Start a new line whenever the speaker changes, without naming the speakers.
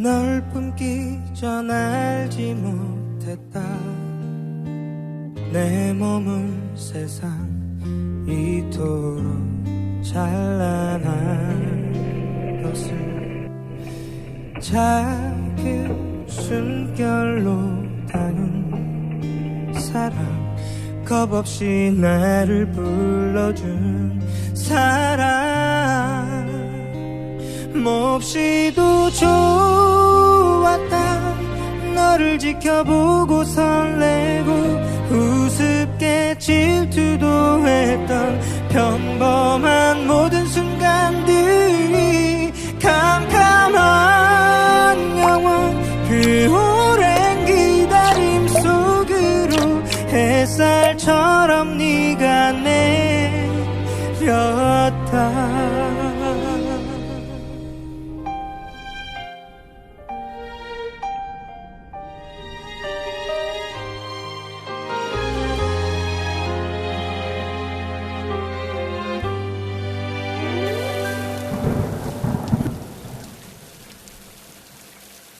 널 품기 전 알지 못했다. 내 몸은 세상 이토록 찬란한 것을 작은 숨결로 닿은 사랑 겁없이 나를 불러준 사랑 몹시도 너를 지켜보고 설레고 우습게 질투도 했던 평범한 모든 순간들이 캄캄한 영원 그 오랜 기다림 속으로 햇살처럼 네가 내렸다